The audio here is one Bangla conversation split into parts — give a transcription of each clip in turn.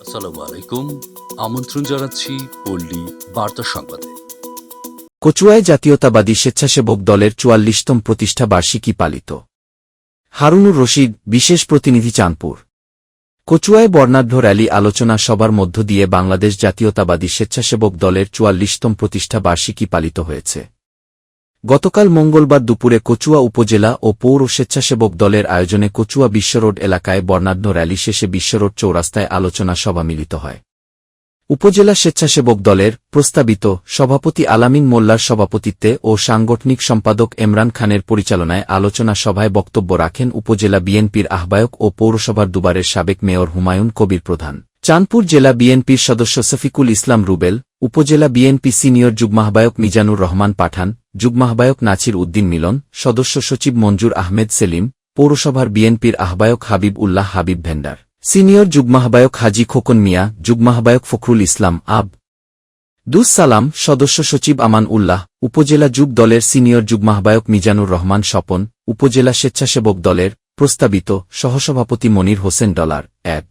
আসসালামু আলাইকুম। আমন্ত্রণ জানাচ্ছি পল্লী বার্তা সংবাদে। কচুয়ায় জাতীয়তাবাদী স্বেচ্ছাসেবক দলের চুয়াল্লিশতম প্রতিষ্ঠা বার্ষিকী পালিত। হারুনুর রশিদ বিশেষ প্রতিনিধি চাঁদপুর। কচুয়ায় বর্ণাঢ্য র্যালি আলোচনা সবার মধ্য দিয়ে বাংলাদেশ জাতীয়তাবাদী স্বেচ্ছাসেবক দলের চুয়াল্লিশতম প্রতিষ্ঠা বার্ষিকী পালিত হয়েছে। গতকাল মঙ্গলবার দুপুরে কচুয়া উপজেলা ও পৌর স্বেচ্ছাসেবক দলের আয়োজনে কচুয়া বিশ্বরোড এলাকায় বর্ণাঢ্য র্যালি শেষে বিশ্বরোড চৌরাস্তায় আলোচনা সভা মিলিত হয়। উপজেলা স্বেচ্ছাসেবক দলের প্রস্তাবিত সভাপতি আলামিন মোল্লার সভাপতিত্বে ও সাংগঠনিক সম্পাদক এমরান খানের পরিচালনায় আলোচনা সভায় বক্তব্য রাখেন উপজেলা বিএনপির আহ্বায়ক ও পৌরসভার দুবারের সাবেক মেয়র হুমায়ুন কবির প্রধান। চাঁদপুর জেলা বিএনপির সদস্য সফিকুল ইসলাম রুবেল, উপজেলা বিএনপি সিনিয়র যুগ্মাহ্বায়ক মিজানুর রহমান পাঠান যুগ্মাহ্বায়ক নাছির উদ্দিন মিলন, সদস্য সচিব মঞ্জুর আহমেদ সেলিম, পৌরসভার বিএনপির আহ্বায়ক হাবিব উল্লাহ হাবিব ভেন্ডার। সিনিয়র যুগ্মাহ্বায়ক হাজি খোকন মিয়া, যুগ্মাহ্বায়ক ফখরুল ইসলাম আব। দুস সালাম, সদস্য সচিব আমান উল্লাহ, উপজেলা যুব দলের সিনিয়র যুগ্মাহ্বায়ক মিজানুর রহমান স্বপন, উপজেলা স্বেচ্ছাসেবক দলের প্রস্তাবিত সহসভাপতি মনির হোসেন ডলার, এক।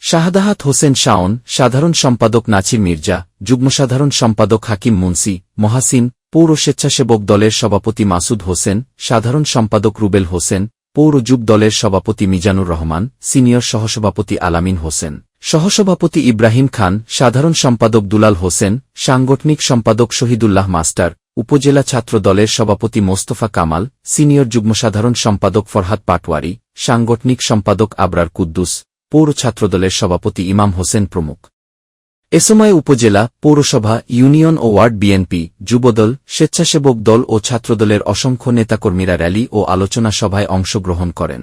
শাহাদাহাত হোসেন শাওন, সাধারণ সম্পাদক নাছির মির্জা যুগ্ম সাধারণ সম্পাদক হাকিম মুন্সি, মহাসিন পৌর স্বেচ্ছাসেবক দলের সভাপতি মাসুদ হোসেন, সাধারণ সম্পাদক রুবেল হোসেন, পৌর যুব দলের সভাপতি মিজানুর রহমান, সিনিয়র সহসভাপতি আলামিন হোসেন, সহসভাপতি ইব্রাহিম খান, সাধারণ সম্পাদক দুলাল হোসেন, সাংগঠনিক সম্পাদক শহীদুল্লাহ মাস্টার, উপজেলা ছাত্র দলের সভাপতি মোস্তফা কামাল, সিনিয়র যুগ্ম সাধারণ সম্পাদক ফরহাদ পাটওয়ারি সাংগঠনিক সম্পাদক আবরার কুদ্দুস, পৌর ছাত্রদলের সভাপতি ইমাম হোসেন প্রমুখ। এ সময় উপজেলা, পৌরসভা, ইউনিয়ন ও ওয়ার্ড বিএনপি, যুবদল, স্বেচ্ছাসেবক দল ও ছাত্রদলের অসংখ্য নেতাকর্মীরা র্যালি ও আলোচনা সভায় অংশগ্রহণ করেন।